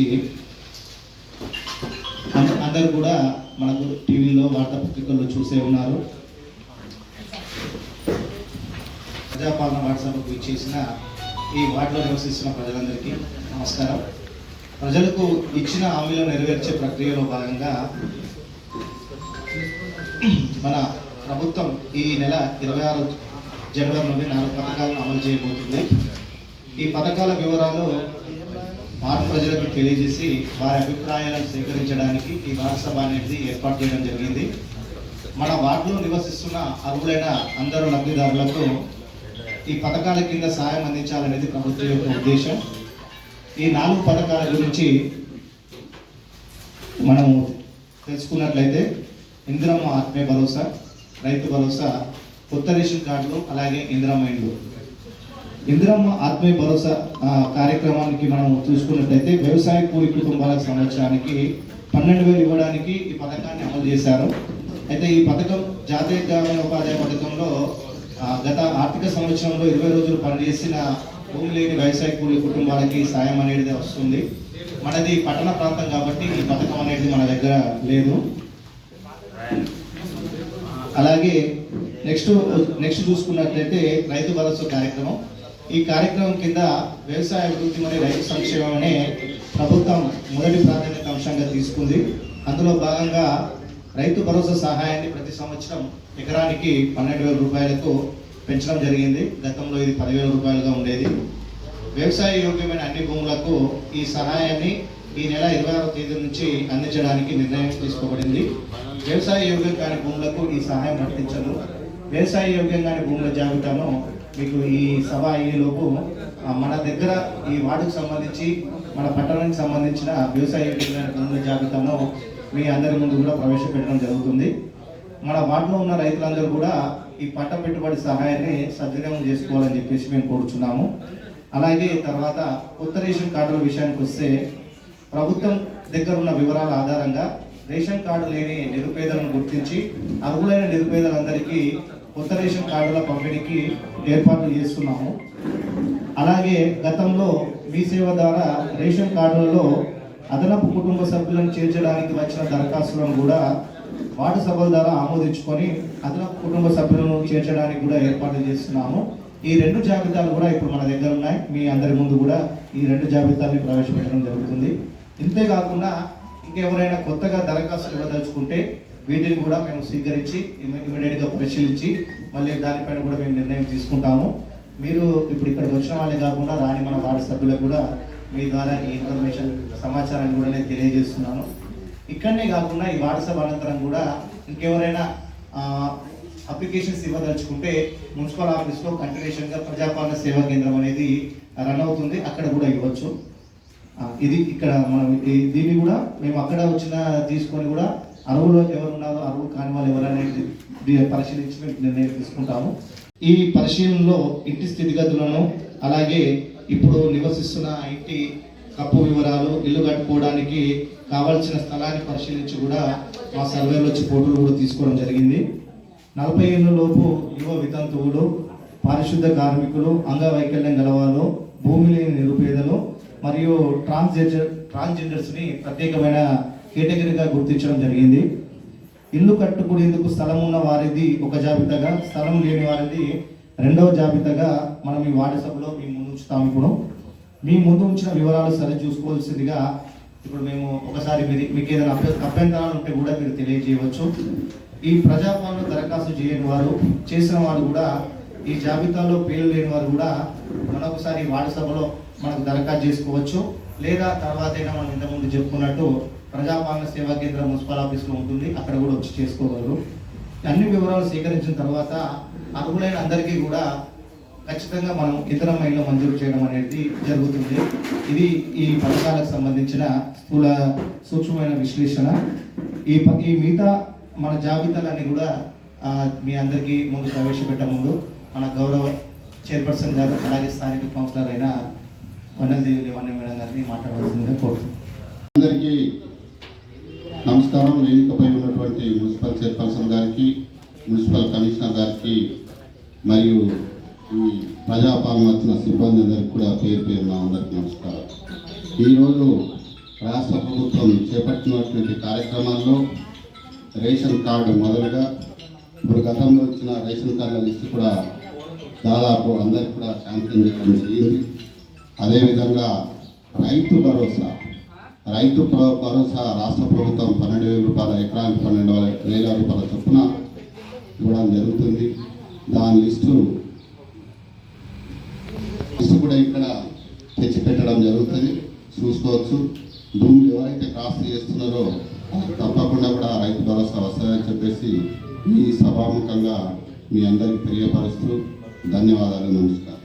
సంబంధించి అంద- అందరూ కూడా మనకు టీవీలో వార్తాపత్రికల్లో చూసే ఉన్నారు. ప్రజాపాలన వాట్సాప్కు ఇచ్చేసిన ఈ వార్డులో నివసిస్తున్న ప్రజలందరికీ నమస్కారం. ప్రజలకు ఇచ్చిన హామీలు నెరవేర్చే ప్రక్రియలో భాగంగా మన ప్రభుత్వం ఈ నెల ఇరవై ఆరు జనవరి నుండి నాలుగు పథకాలను అమలు చేయబోతుంది. ఈ పథకాల వివరాలు భారత ప్రజలకు తెలియజేసి వారి అభిప్రాయాలను సేకరించడానికి ఈ వారసభ అనేది ఏర్పాటు చేయడం జరిగింది. మన వార్డులో నివసిస్తున్న అర్హులైన అందరూ లబ్ధిదారులకు ఈ పథకాల కింద సాయం అందించాలనేది ప్రభుత్వం యొక్క ఉద్దేశం. ఈ నాలుగు పథకాల గురించి మనము తెలుసుకున్నట్లయితే ఇంద్రమ్మ ఆత్మీయ భరోసా రైతు భరోసా కొత్త రేషన్ కార్డులు అలాగే ఇంద్రమ్మ ఇండ్లు. ఇందిరమ్మ ఆత్మీయ భరోసా కార్యక్రమానికి మనం చూసుకున్నట్లయితే వ్యవసాయ కూలి కుటుంబాలకు సంవత్సరానికి పన్నెండు వేలు ఇవ్వడానికి ఈ పథకాన్ని అమలు చేశారు. అయితే ఈ పథకం జాతీయ గ్రామీణ ఉపాధి పథకంలో గత ఆర్థిక సంవత్సరంలో ఇరవై రోజులు పనిచేసిన భూమి లేని వ్యవసాయ కూలి కుటుంబాలకి సాయం అనేది వస్తుంది. మనది పట్టణ ప్రాంతం కాబట్టి ఈ పథకం అనేది మన దగ్గర లేదు. అలాగే నెక్స్ట్ నెక్స్ట్ చూసుకున్నట్లయితే రైతు భరోసా కార్యక్రమం. ఈ కార్యక్రమం కింద వ్యవసాయ అభివృద్ధి మరియు రైతు సంక్షేమం అనే ప్రభుత్వం మొదటి ప్రాధాన్యత అంశంగా తీసుకుంది. అందులో భాగంగా రైతు భరోసా సహాయాన్ని ప్రతి సంవత్సరం ఎకరానికి పన్నెండు వేల రూపాయలకు పెంచడం జరిగింది. గతంలో ఇది పదివేల రూపాయలుగా ఉండేది. వ్యవసాయ యోగ్యమైన అన్ని భూములకు ఈ సహాయాన్ని ఈ నెల ఇరవై ఆరో తేదీ నుంచి అందించడానికి నిర్ణయం తీసుకోబడింది. వ్యవసాయ యోగ్యం కాని భూములకు ఈ సహాయం వర్తించదు. వ్యవసాయ యోగ్యం కాని భూముల జాబితాను మీకు ఈ సభ అయ్యేలోపు మన దగ్గర ఈ వార్డుకు సంబంధించి మన పట్టణానికి సంబంధించిన వ్యవసాయ పనుల జాబితాను మీ అందరి ముందు కూడా ప్రవేశపెట్టడం జరుగుతుంది. మన వార్డులో ఉన్న రైతులందరూ కూడా ఈ పంట పెట్టుబడి సహాయాన్ని సద్వినియోగం చేసుకోవాలని చెప్పేసి మేము కోరుచున్నాము. అలాగే తర్వాత కొత్త రేషన్ కార్డుల విషయానికి వస్తే ప్రభుత్వం దగ్గర ఉన్న వివరాల ఆధారంగా రేషన్ కార్డు లేని నిరుపేదలను గుర్తించి అర్హులైన నిరుపేదలందరికీ కొత్త రేషన్ కార్డుల పంపిణీకి ఏర్పాట్లు చేస్తున్నాము. అలాగే గతంలో మీ సేవ ద్వారా రేషన్ కార్డులలో అదనపు కుటుంబ సభ్యులను చేర్చడానికి వచ్చిన దరఖాస్తులను కూడా వార్డు సభల ద్వారా ఆమోదించుకొని అదనపు కుటుంబ సభ్యులను చేర్చడానికి కూడా ఏర్పాట్లు చేస్తున్నాము. ఈ రెండు జాబితాలు కూడా ఇప్పుడు మన దగ్గర ఉన్నాయి. మీ అందరి ముందు కూడా ఈ రెండు జాబితాలని ప్రవేశపెట్టడం జరుగుతుంది. ఇంతేకాకుండా ఇంకెవరైనా కొత్తగా దరఖాస్తు ఇవ్వదలుచుకుంటే వీటిని కూడా మేము స్వీకరించి ఇమీడియట్గా పరిశీలించి మళ్ళీ దానిపైన కూడా మేము నిర్ణయం తీసుకుంటాము. మీరు ఇప్పుడు ఇక్కడికి వచ్చిన వాళ్ళే కాకుండా రాని మన వార్డు సభ్యులకు కూడా మీ ద్వారా ఈ ఇన్ఫర్మేషన్ సమాచారాన్ని కూడా నేను తెలియజేస్తున్నాను. ఇక్కడనే కాకుండా ఈ వాట్సాప్ అనంతరం కూడా ఇంకెవరైనా అప్లికేషన్స్ ఇవ్వదలుచుకుంటే మున్సిపల్ ఆఫీస్లో కంటిన్యూషన్గా ప్రజాపాలన సేవా కేంద్రం అనేది రన్ అవుతుంది. అక్కడ కూడా ఇవ్వచ్చు. ఇది ఇక్కడ మనం దీన్ని కూడా మేము అక్కడ వచ్చిన తీసుకొని కూడా అరువులో ఎవరు ఉన్నారో అరువు కాని వాళ్ళు ఎవరనేది పరిశీలించి నిర్ణయం తీసుకుంటాము. ఈ పరిశీలనలో ఇంటి స్థితిగతులను అలాగే ఇప్పుడు నివసిస్తున్న ఇంటి కప్పు వివరాలు ఇల్లు కట్టుకోవడానికి కావాల్సిన స్థలాన్ని పరిశీలించి కూడా మా సర్వేలో వచ్చి ఫోటోలు కూడా తీసుకోవడం జరిగింది. నలభై ఏళ్ళ లోపు యువ వితంతువులు పారిశుద్ధ కార్మికులు అంగవైకల్యం గలవాళ్ళు భూమి లేని నిరుపేదలు మరియు ట్రాన్స్జెండర్ ట్రాన్స్జెండర్స్ని ప్రత్యేకమైన కేటగిరీగా గుర్తించడం జరిగింది. ఇల్లు కట్టుకునేందుకు స్థలం ఉన్న వారిది ఒక జాబితాగా స్థలం లేని వారిది రెండవ జాబితాగా మనం ఈ వార్డు సభలో మీ ముందు ఉంచుతాం ఇప్పుడు. మీ ముందు ఉంచిన వివరాలు సరి చూసుకోవాల్సిందిగా ఇప్పుడు మేము ఒకసారి మీరు మీకు ఏదైనా అభ్య అభ్యంతరాలు ఉంటే కూడా మీరు తెలియజేయవచ్చు. ఈ ప్రజాపాలన దరఖాస్తు చేయని వారు చేసిన వారు కూడా ఈ జాబితాలో పేరు లేని వారు కూడా మరొకసారి వార్డు సభలో మనకు దరఖాస్తు చేసుకోవచ్చు. లేదా తర్వాత అయినా మనం ఇంతకుముందు చెప్పుకున్నట్టు ప్రజాపాలన సేవా కేంద్రం మున్సిపల్ ఆఫీస్లో ఉంటుంది. అక్కడ కూడా వచ్చి చేసుకోగలరు. అన్ని వివరాలు సేకరించిన తర్వాత అర్హులైన అందరికీ కూడా ఖచ్చితంగా మనం ఇతర మైళ్ళు మంజూరు చేయడం అనేది జరుగుతుంది. ఇది ఈ పథకాలకు సంబంధించిన స్థూల సూక్ష్మమైన విశ్లేషణ. ఈ ఈ మిగతా మన జాబితాలన్నీ కూడా మీ అందరికీ ముందు ప్రవేశపెట్టే ముందు మన గౌరవ చైర్పర్సన్ గారు అలాగే స్థానిక కౌన్సిలర్ అయిన వన్నదేవి వన్న మేడం గారిని మాట్లాడవలసిందిగా కోరుతున్నాను అందరికీ నమస్కారం. వేదికపై ఉన్నటువంటి మున్సిపల్ చైర్పర్సన్ గారికి మున్సిపల్ కమిషనర్ గారికి మరియు ఈ ప్రజాపాలన వచ్చిన సిబ్బంది అందరికి కూడా పేరు పేరు నా అందరికీ నమస్కారం. ఈరోజు రాష్ట్ర ప్రభుత్వం చేపట్టినటువంటి కార్యక్రమాల్లో రేషన్ కార్డు మొదలుగా ఇప్పుడు గతంలో వచ్చిన రేషన్ కార్డుల లిస్టు కూడా దాదాపు అందరికి కూడా శాంక్షన్ చేయడం జరిగింది అదేవిధంగా రైతు భరోసా రైతు భరోసా రాష్ట్ర ప్రభుత్వం పన్నెండు వేల రూపాయల ఎకరానికి పన్నెండు వేల రూపాయల చొప్పున ఇవ్వడం జరుగుతుంది. దాని లిస్టు లిస్టు కూడా ఇక్కడ తెచ్చి పెట్టడం జరుగుతుంది. చూసుకోవచ్చు. భూములు ఎవరైతే కాస్త చేస్తున్నారో తప్పకుండా కూడా రైతు భరోసా వస్తుందని చెప్పేసి ఈ సభాముఖంగా మీ అందరికి తెలియపరుస్తూ ధన్యవాదాలు నమస్కారం.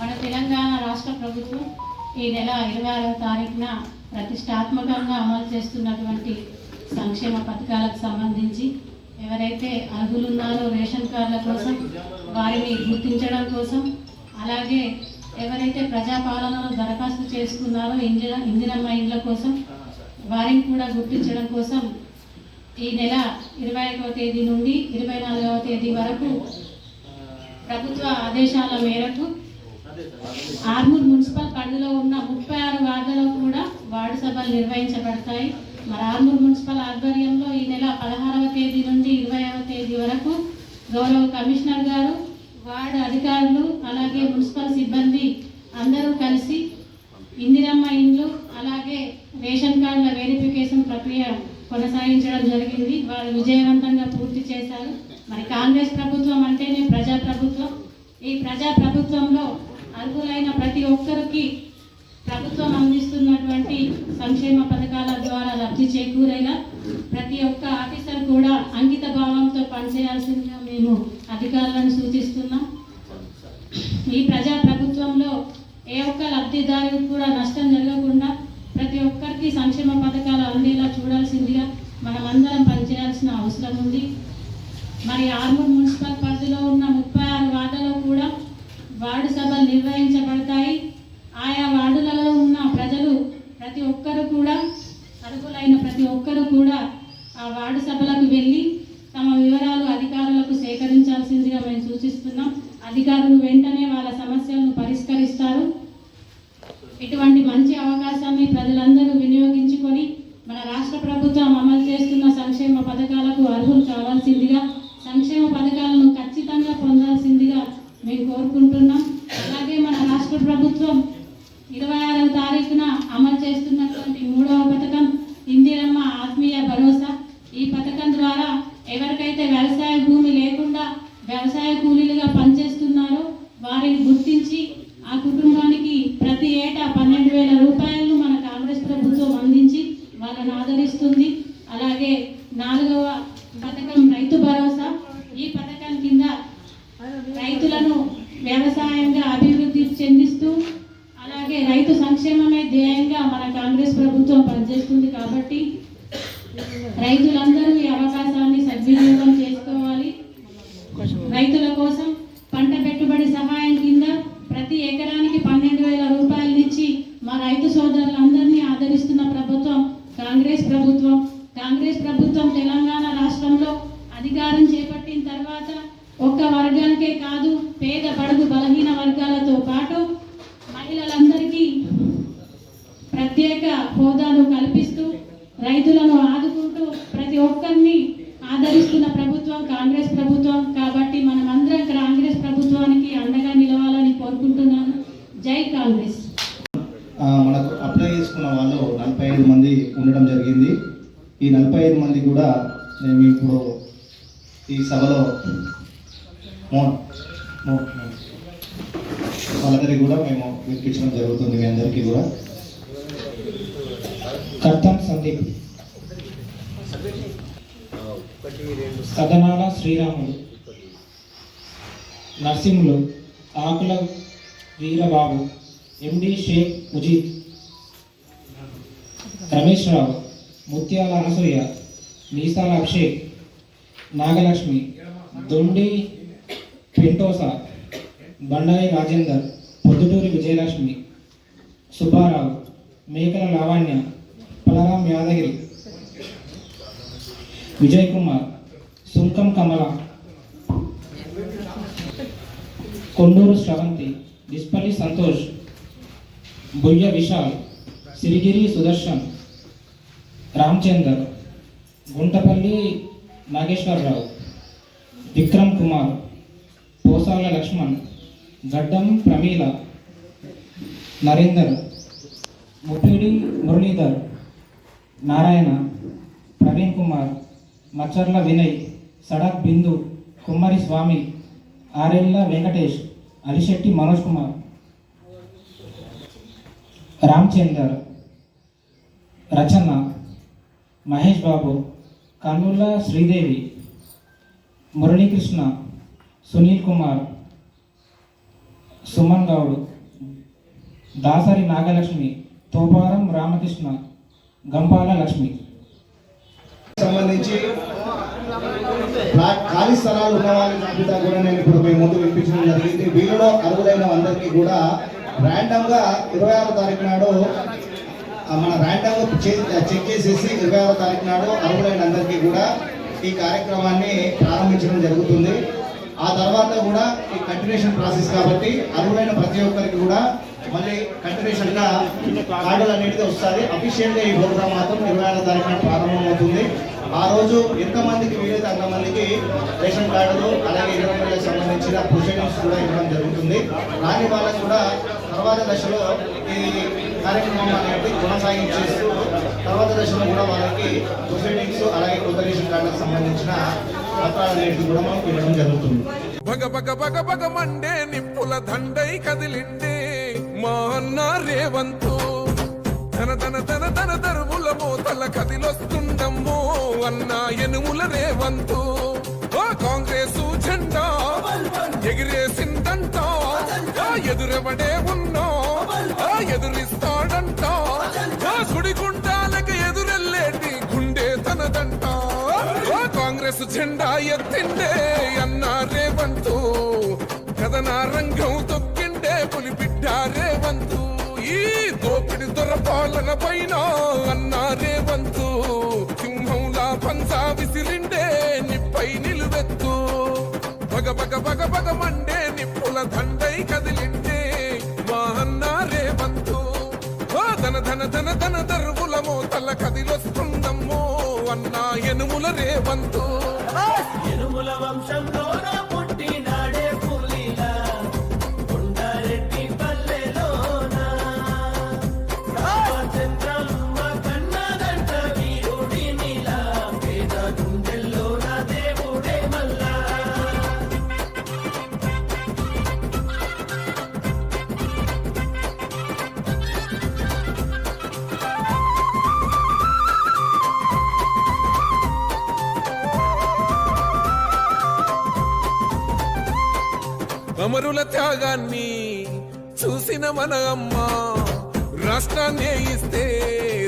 మన తెలంగాణ రాష్ట్ర ప్రభుత్వం ఈ నెల ఇరవై ఆరవ తారీఖున ప్రతిష్టాత్మకంగా అమలు చేస్తున్నటువంటి సంక్షేమ పథకాలకు సంబంధించి ఎవరైతే అర్హులు ఉన్నారో రేషన్ కార్డుల కోసం వారిని గుర్తించడం కోసం అలాగే ఎవరైతే ప్రజాపాలనలో దరఖాస్తు చేసుకున్నారో ఇందిర ఇందిరమ్మ ఇండ్ల కోసం వారిని కూడా గుర్తించడం కోసం ఈ నెల ఇరవై ఐదవ తేదీ నుండి ఇరవై నాలుగవ తేదీ వరకు ప్రభుత్వ ఆదేశాల మేరకు ఆర్మూర్ మున్సిపల్ పరిధిలో ఉన్న ముప్పై ఆరు వార్డులలో కూడా వార్డు సభలు నిర్వహించబడతాయి. మరి ఆర్మూర్ మున్సిపల్ ఆధ్వర్యంలో ఈ నెల పదహారవ తేదీ నుండి ఇరవైవ తేదీ వరకు గౌరవ కమిషనర్ గారు వార్డు అధికారులు అలాగే మున్సిపల్ సిబ్బంది అందరూ కలిసి ఇందిరమ్మ ఇండ్లు అలాగే రేషన్ కార్డుల వెరిఫికేషన్ ప్రక్రియ కొనసాగించడం జరిగింది. వారు విజయవంతంగా పూర్తి చేశారు. మరి కాంగ్రెస్ ప్రభుత్వం అంటేనే ప్రజా ప్రభుత్వం ఈ ప్రజా ప్రభుత్వంలో అర్హులైన ప్రతి ఒక్కరికి ప్రభుత్వం అందిస్తున్నటువంటి సంక్షేమ పథకాల ద్వారా లబ్ధి చేకూరేలా ప్రతి ఒక్క ఆఫీసర్ కూడా అంకిత భావంతో పనిచేయాల్సిందిగా మేము అధికారులను సూచిస్తున్నాం. ఈ ప్రజా ప్రభుత్వంలో ఏ ఒక్క లబ్ధిదారులకు కూడా నష్టం జరగకుండా ప్రతి ఒక్కరికి సంక్షేమ పథకాలు అందేలా చూడాల్సిందిగా మనం అందరం పనిచేయాల్సిన అవసరం ఉంది. మరి ఆర్మూర్ మున్సిపల్ పరిధిలో ఉన్న ముప్పై ఆరు వార్డులలో కూడా వార్డు సభలు నిర్వహించబడతాయి ఆయా వార్డులలో ఉన్న ప్రజలు ప్రతి ఒక్కరు కూడా అర్హులైన ప్రతి ఒక్కరు కూడా ఆ వార్డు సభలకు వెళ్ళి తమ వివరాలు అధికారులకు సేకరించాల్సిందిగా మేము సూచిస్తున్నాం అధికారులు వెంటనే వాళ్ళ సమస్యలను పరిష్కరిస్తారు ఇటువంటి మంచి అవకాశాన్ని ప్రజలందరూ వినియోగించుకొని మన రాష్ట్ర ప్రభుత్వం అమలు చేస్తున్న సంక్షేమ పథకాలకు అర్హులు కావాల్సిందిగా సంక్షేమ పథకాలను ఖచ్చితంగా పొందాల్సిందిగా మేము కోరుకుంటున్నాం అలాగే మన రాష్ట్ర ప్రభుత్వం ఇరవై ఆరవ తారీఖున అమలు చేస్తున్నటువంటి మూడవ పథకం ఇందిరమ్మ ఆత్మీయ భరోసా ఈ పథకం ద్వారా ఎవరికైతే వ్యవసాయ భూమి లేకుండా వ్యవసాయ కూలీలుగా పనిచేస్తున్నారో వారిని గుర్తించి ఆ కుటుంబానికి ప్రతి ఏటా పన్నెండు వేల రూపాయలు మన కాంగ్రెస్ ప్రభుత్వం అందించి వాళ్ళని ఆదరిస్తుంది అలాగే నాలుగవ పథకం రైతు భరోసా ఈ పథకం కింద రైతులను వ్యవసాయంగా అభివృద్ధి చెందిస్తూ అలాగే రైతు సంక్షేమమే ధ్యేయంగా మన కాంగ్రెస్ ప్రభుత్వం పనిచేస్తుంది కాబట్టి రైతులందరూ ఈ అవకాశాన్ని సద్వినియోగం చేసుకోవాలి రైతుల కోసం పంట పెట్టుబడి సహాయం కింద ప్రతి ఎకరానికి పన్నెండు వేల రూపాయలు ఇచ్చి మా రైతు సోదరులందరినీ ఆదరిస్తున్న ప్రభుత్వం కాంగ్రెస్ ప్రభుత్వం కాంగ్రెస్ ప్రభుత్వం తెలంగాణ రాష్ట్రంలో అధికారం చేపట్టిన తర్వాత ఒక్క వర్గానికే కాదు పేద బడుగు బలహీన వర్గాలతో పాటు మహిళలందరికీ ప్రత్యేక హోదాను కల్పిస్తూ రైతులను ఆదుకుంటూ ప్రతి ఒక్కరిని ఆదరిస్తున్న ప్రభుత్వం కాంగ్రెస్ ప్రభుత్వం. కాబట్టి మనం అందరం కాంగ్రెస్ ప్రభుత్వానికి అండగా నిలవాలని కోరుకుంటున్నాను జై కాంగ్రెస్. మనకు అప్లై చేసుకున్న వాళ్ళు నలభై ఐదు మంది ఉండడం జరిగింది. ఈ నలభై ఐదు మంది కూడా మేము ఇప్పుడు ఈ సభలో మో- మో- వాళ్ళందరికీ కూడా మేము వినిపించడం జరుగుతుంది మీ అందరికీ కూడా. కర్తం సందీప్. కథనాల శ్రీరాములు నరసింహులు ఆకుల వీరబాబు ఎండి షేక్ ముజీద్ రమేష్ రావు ముత్యాల అనసూయ మీసాల అభిషేక్ నాగలక్ష్మి దొండి పెంటోసా బండాయి రాజేందర్ పొద్దుటూరి విజయలక్ష్మి సుబ్బారావు మేకల లావణ్య పలరాం యాదగిరి విజయ్ కుమార్ సుంకం కమల కొండూరు శ్రవంతి డిస్పల్లి సంతోష్ బుయ్య విశాల్ సిరిగిరి సుదర్శన్ రామచందర్ గుంటపల్లి నాగేశ్వరరావు విక్రమ్ కుమార్ పోసాల లక్ష్మణ్ గడ్డం ప్రమీల నరేందర్ ముప్పిడి మురళీధర్ నారాయణ ప్రవీణ్ కుమార్ మచ్చర్ల వినయ్ సడక్ బిందు కుమ్మరి స్వామి ఆరెల్ల వెంకటేష్ అలిశెట్టి మనోజ్ కుమార్. రామచందర్ రచన మహేష్ బాబు కన్నుల శ్రీదేవి మురళీకృష్ణ సునీల్ కుమార్ సుమన్ గౌడ్ దాసరి నాగలక్ష్మి తోపారం రామకృష్ణ గంపాల లక్ష్మి. సంబంధించి ఖాళీ స్థలాలు ఉన్న వాళ్ళ జాబితా కూడా నేను ఇప్పుడు మీ ముందు వినిపించడం జరిగింది. వీళ్ళలో అర్హులైన అందరికీ కూడా ర్యాండమ్గా ఇరవై ఆరో తారీఖు నాడు మన ర్యాండమ్ చెక్ చేసేసి ఇరవై ఆరో తారీఖు నాడు అర్హులైన అందరికీ కూడా ఈ కార్యక్రమాన్ని ప్రారంభించడం జరుగుతుంది. ఆ తర్వాత కూడా ఈ కంటిన్యూషన్ ప్రాసెస్ కాబట్టి అర్హులైన ప్రతి ఒక్కరికి కూడా మళ్ళీ కంటిన్యూషన్గా కార్డులు అనేది వస్తుంది అఫీషియల్గా ఈ ప్రోగ్రామ్ మాత్రం ఇరవై ఆరో తారీఖున ప్రారంభమవుతుంది. ఆ రోజు ఎంతమందికి వీలైతే అంతమందికి రేషన్ కార్డులు అలాగే ఇరవై వేలకు సంబంధించిన ప్రొసీడింగ్స్ కూడా ఇవ్వడం జరుగుతుంది. రాని వాళ్ళకు కూడా తర్వాత దశలో ఈ కార్యక్రమం అనేది కొనసాగించేస్తూ తర్వాత దశలో కూడా వాళ్ళకి ప్రొసీడింగ్స్ అలాగే కొత్త రేషన్ కార్డులకు సంబంధించిన పత్రాలు అనేవి కూడా మనకు ఇవ్వడం జరుగుతుంది. భగ భగ భగ భగ మండే నిప్పుల దండై కదిలిండే మా అన్న రేవంతు. తన తన తన తన దరువుల మోతల కదిలొస్తుండమ్మో అన్న ఎనుముల రేవంతు. కాంగ్రెస్ జెండా ఎగిరేసిందంట. ఎదురెవడే ఉన్నా? ఎదురిస్తాడంట. ఆ ఎదురెళ్ళేటి గుండె తనదంట. కాంగ్రెస్ జెండా ఎత్తిండే అన్న రేవంతు. కథనా రంగం తొక్కిండే పులిబిడ్డ రేవంతు. ఈ దోపిడి పాలన పైన అన్నారే వంతు. సింహంలా పంచా విసిరిండే నిప్పై నిలువెత్తు. పగ పగ పగ పగ మండే నిప్పుల దండై కదిలిండే మా అన్న వంతు. ధన ధన ధన ధన దర్వులమో తల కదిలొస్తుందమ్మో అన్న ఎనుముల రేవంతు ఎనుముల వంశంలో అమరుల త్యాగాన్ని చూసిన మన అమ్మ రాష్ట్రాన్ని ఇస్తే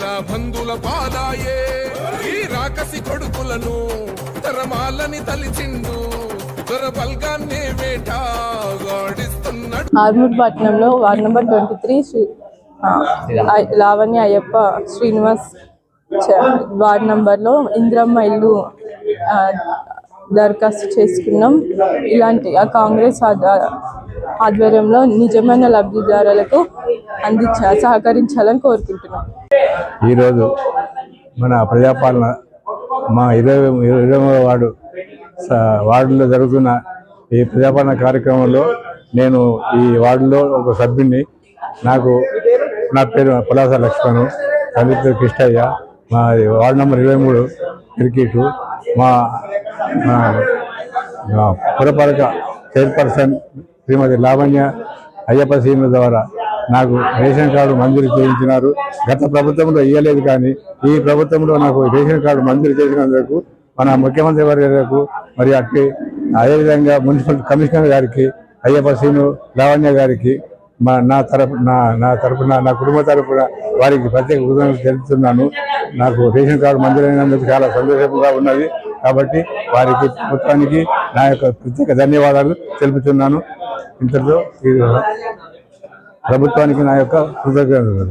రా బంధుల ఈ రాకసి కొడుకులను తరమాలని తలిచిండు దొరబల్గాన్నే వేటాగాడిస్తున్నాడు ఆర్మూర్ పట్టణంలో ward number twenty three Shri Lavanya Ayyappa Srinivas ward నంబర్లో ఇంద్రమ్మ ఇల్లు దరఖాస్తు చేసుకున్నాం. ఇలాంటి ఆ కాంగ్రెస్ ఆధ్వ- ఆధ్వర్యంలో నిజమైన లబ్ధిదారులకు అందించ సహకరించాలని కోరుకుంటున్నాం. ఈరోజు మన ప్రజాపాలన మా ఇరవై ఇరవై వార్డు స- వార్డులో జరుగుతున్న ఈ ప్రజాపాలన కార్యక్రమంలో నేను ఈ వార్డులో ఒక సభ్యుడిని నాకు నా పేరు పులాస లక్ష్మణ్ తల్లి కృష్ణయ్య మా వార్డు నెంబర్ ఇరవై మూడు క్రికెట్ మా పురపాలక చైర్పర్సన్ శ్రీమతి లావణ్య అయ్యప్ప శ్రీనుల ద్వారా నాకు రేషన్ కార్డు మంజూరు చేయించినారు. గత ప్రభుత్వంలో ఇవ్వలేదు కానీ ఈ ప్రభుత్వంలో నాకు రేషన్ కార్డు మంజూరు చేసినందుకు మన ముఖ్యమంత్రి వర్గాలకు మరి అట్టి అదేవిధంగా మున్సిపల్ కమిషనర్ గారికి అయ్యప్ప సీను లావణ్య గారికి మా నా తరపు నా నా తరపున నా కుటుంబ తరపున వారికి ప్రత్యేక కృతజ్ఞతలు తెలుపుతున్నాను. నాకు రేషన్ కార్డు మంజూరైనందుకు చాలా సంతోషంగా ఉన్నది. కాబట్టి వారికి ప్రభుత్వానికి నా యొక్క ప్రత్యేక ధన్యవాదాలు తెలుపుతున్నాను. ఇంతలో ప్రభుత్వానికి నా యొక్క కృతజ్ఞతలు.